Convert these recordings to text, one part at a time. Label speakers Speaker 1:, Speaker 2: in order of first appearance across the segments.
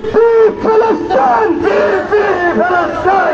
Speaker 1: Palestine! Palestine!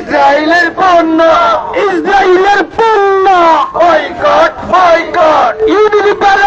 Speaker 1: ইসরায়েলের পণ্য। ইসরায়েলের পণ্য। বয়কট বয়কট ইউনিভার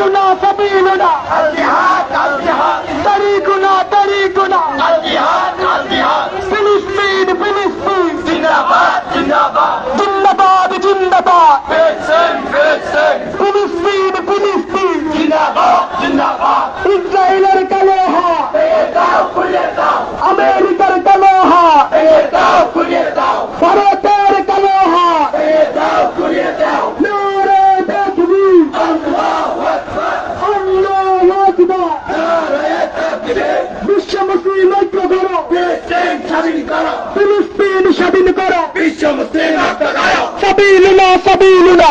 Speaker 1: سبيلنا سبيلنا الجهاد الجهاد طريقنا طريقنا الجهاد الجهاد فلسطين فلسطين زندباد زندباد زندباد زندباد فلسطين فلسطين فلسطين فلسطين زندباد زندباد إسرائيل సభీలునా సభీలునా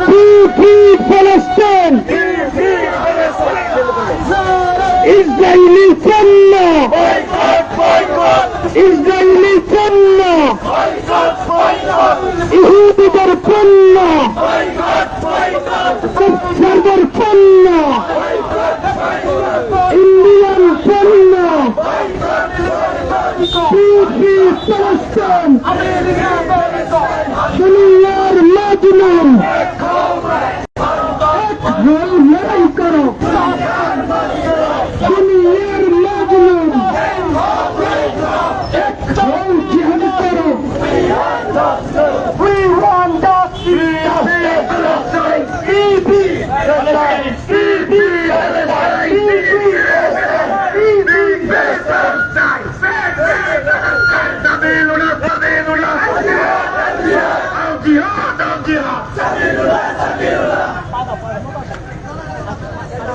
Speaker 1: free free Palestine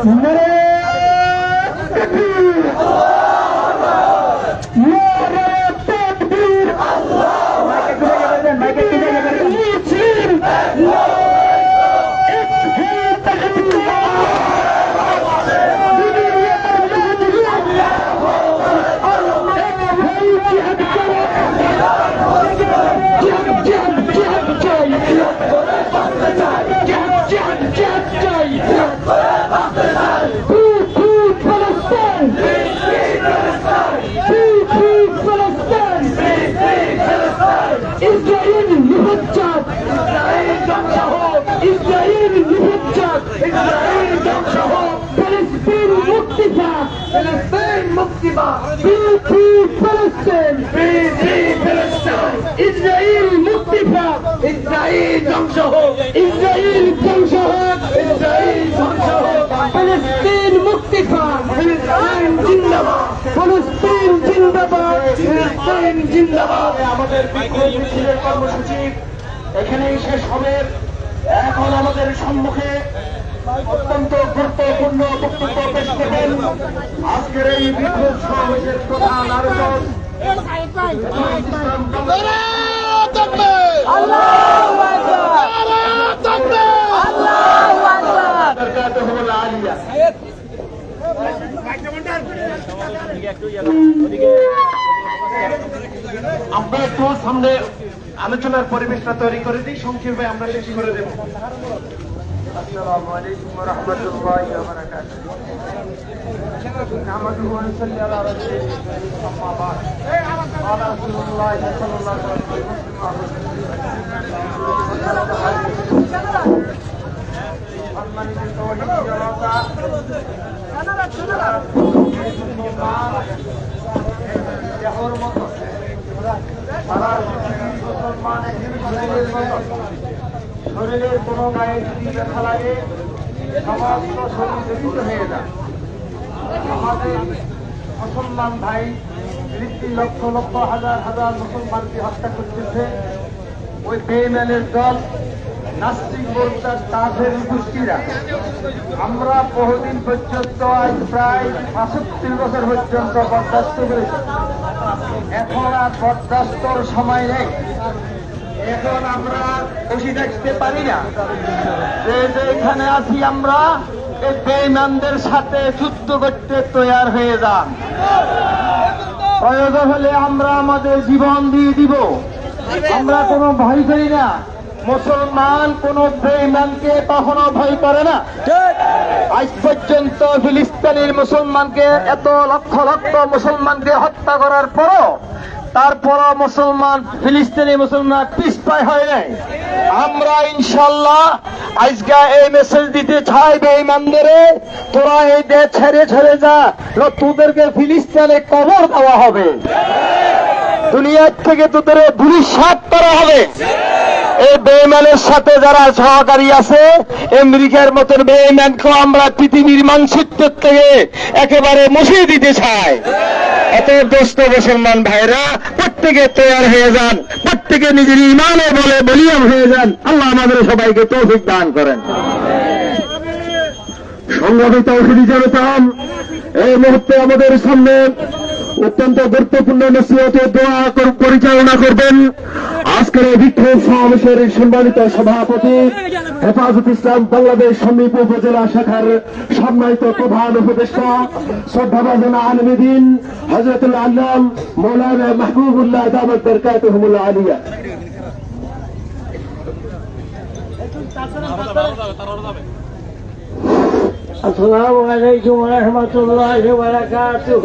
Speaker 1: No. Israel মুক্তি পাক। ইসরায়েল ধ্বংস হোক। ইসরায়েল ধ্বংস হোক। ইসরায়েল ধ্বংস হোক। ফিলিস্তিন মুক্তি পাক। ফিলিস্তিন জিন্দাবাদ। ফিলিস্তিন জিন্দাবাদ। ফিলিস্তিন জিন্দাবাদ।
Speaker 2: আমাদের বিক্ষোভ মিছিলের কর্মসূচি এখানেই শেষ হবে। এখন আমাদের সম্মুখে অত্যন্ত গুরুত্বপূর্ণ বক্তব্য পেশ করবেন। আজকের এই বিক্ষোভ সমাবেশের প্রধান আলোচক আমরা একটু সামনে আলোচনার পরিবেশটা তৈরি করে দিই সংক্ষেপে আমরা শেষ করে দেব।
Speaker 3: السلام عليكم ورحمة الله وبركاته. نحمده ونصلي على رسول الله أما بعد. قال رسول الله صلى الله عليه وسلم. من التوحيد جلاله يحرم على المسلمين المسلمين শরীরের কোনো গায়ে যদি ব্যথা লাগে সমস্ত শরীর দূষিত হয়ে যায় আমাদের মুসলমান ভাই ফিলিস্তিন লক্ষ লক্ষ হাজার হাজার মুসলমানকে হত্যা করতেছে। ওই বেইম্যানের দল, নাস্তিক মোর্চার তাদের গোষ্ঠীরা আমরা বহুদিন পর্যন্ত, আজ প্রায় পঁচাত্তর বছর পর্যন্ত বরদাস্ত করেছি। এখন আর বরদাস্তর সময় নেই। এখন আমরা খুশি দেখতে পারি না। যে এখানে আছি আমরা বেইমানদের সাথে যুদ্ধ করতে তৈয়ার হয়ে যান। প্রয়োজন হলে আমরা আমাদের জীবন দিয়ে দিব। আমরা কোনো ভয় করি না। মুসলমান কোন বেইমানকে কখনো ভয় করে না। আজ পর্যন্ত ফিলিস্তিনের মুসলমানকে এত লক্ষ লক্ষ মুসলমানকে হত্যা করার পরও তারপরও মুসলমান, ফিলিস্তিনি মুসলমান পিছপায় হয় নাই। আমরা ইনশাল্লাহ আজকে এই মেসেজ দিতে চাই বেঈমানদেরে তোরা এই দেশ ছেড়ে ছেড়ে যা তোদেরকে ফিলিস্তিনে কবর দেওয়া হবে। দুনিয়ার থেকে তোদের ধুলিসাত করা হবে। এই বেইমানের সাথে যারা সহকারী আছে, আমেরিকার মতন বেইমানকে আমরা পৃথিবীর মানচিত্র থেকে একেবারে মুছিয়ে দিতে চাই। এত দোস্ত মুসলমান ভাইরা, প্রত্যেকে তৈয়ার হয়ে যান, প্রত্যেকে নিজের ইমানে বলে বলিয়াম হয়ে যান। আল্লাহ আমাদের সবাইকে তৌফিক দান করেন। সংগঠিত অসুবিধা জনতাম এই মুহূর্তে আমাদের সামনে অত্যন্ত গুরুত্বপূর্ণ নসিহত দোয়া পরিচালনা করবেন। আজকের এই বিক্ষোভ সমাবেশের সম্মানিত সভাপতি হেফাজত ইসলাম বাংলাদেশ সমীপ উপজেলা শাখার সম্মানিত প্রধান উপদেষ্টা শ্রদ্ধাভাজন আলমদিন হজরতুল আল্লাম মৌলানা মাহবুবুল্লাহ দামদ বরকাতুহুমুল্লাহ আলিয়া।
Speaker 4: السلام عليكم ورحمة الله وبركاته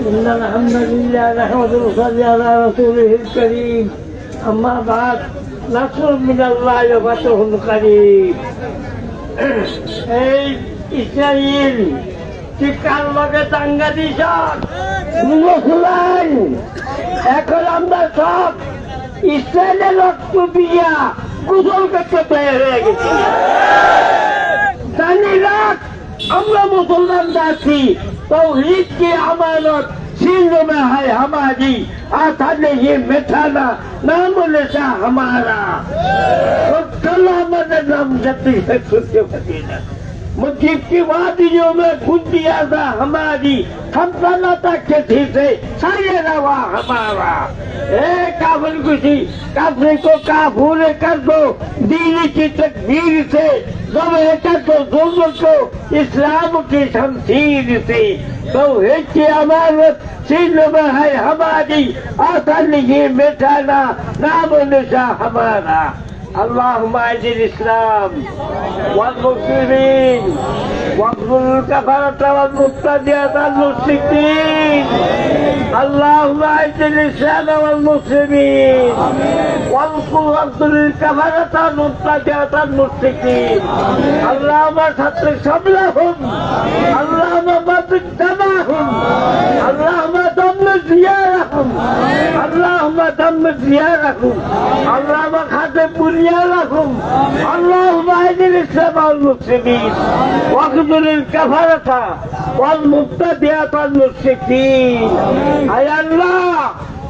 Speaker 4: إن الحمد لله نحمد ونصلي على رسوله الكريم أما بعد نصر من الله وفتح قريب এই ইসরায়েল শিক্ষার লগে দাঙ্গা দিস মুসলমান এখন আমরা সব ইসরায়েলের রক্ত দিয়া কুশল করতে তৈরি হয়ে গেছি জানি রাখ আমরা মুসলমান আছি तौहीद की अमानत सिंध में है हमारी आता ये मिठाना नाम निशा हमारा तो कलामत नाम जती है खुद मदीना मुजीब की वादियों में खुद दिया था हमारी। हम सलाता थी से, सारे रवा हमारा। ए, काफिर खुशी, काफिर को काफूर कर दो, दीनी की तकदीर से जब कर दो जुल्म को, इस्लाम की शमशीर से। तो की अमानत सिंध में है हमारी, आसन ये मिटाना नाम निशा हमारा। اللهم اعز الاسلام والمسلمين واخذل الكفرة والمبتدئة المشركين اللهم اعز الاسلام والمسلمين وانصر واخذل الكفرة والمبتدئة المشركين اللهم ستر شملهم اللهم بطل دماهم اللهم দাম জিয়া রাখুন। আল্লাহ আমার দাম জিয়া রাখুন। আল্লাহ আমার খাতে পুরিয়া রাখুন। আল্লাহ মাহিদিন ইসলাম আল মুসলিমিন। ওয়াকদুলের কাফারাতা ওয়াল মুক্তা আল্লাহ!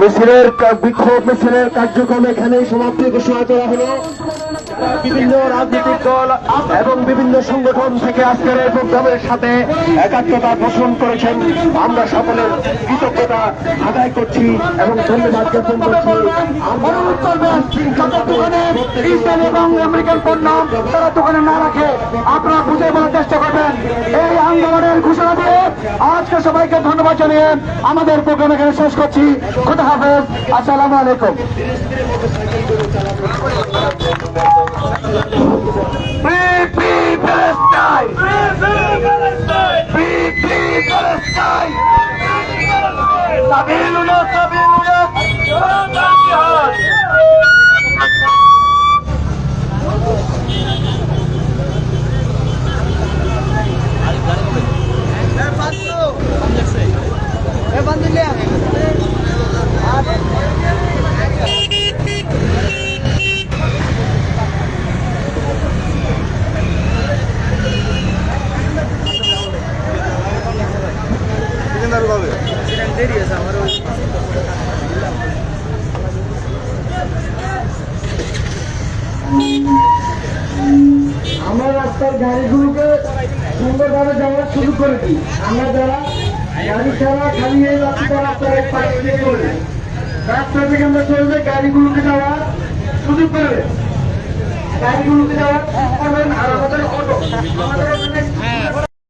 Speaker 3: মিছিলের বিক্ষোভ মিছিলের কার্যক্রম এখানেই সমাপ্তি ঘোষণা করা হলো। বিভিন্ন রাজনৈতিক দল এবং বিভিন্ন সংগঠন থেকে আজকের এই প্রোগ্রামের সাথে একাত্মতা পোষণ করেছেন। আমরা সকলের কৃতজ্ঞতা আদায় করছি এবং ধন্যবাদ জ্ঞাপন করছি।
Speaker 1: ইসরায়েল এবং আমেরিকান পণ্য তারা দোকানে না রাখে আপনারা বুঝে বলার চেষ্টা করবেন এই আন্দোলনের ঘোষণা দিয়ে আজকে সবাইকে ধন্যবাদ জানিয়ে আমাদের প্রোগ্রাম এখানে শেষ করছি খুদা হাফেজ আসসালামু আলাইকুম Free, free Palestine! Free! এ বান্ধি
Speaker 3: আমরা চলবে গাড়িগুলোকে যাওয়ার সুযোগ করবে গাড়িগুলোকে যাওয়ার আর আমাদের অটো। আমাদের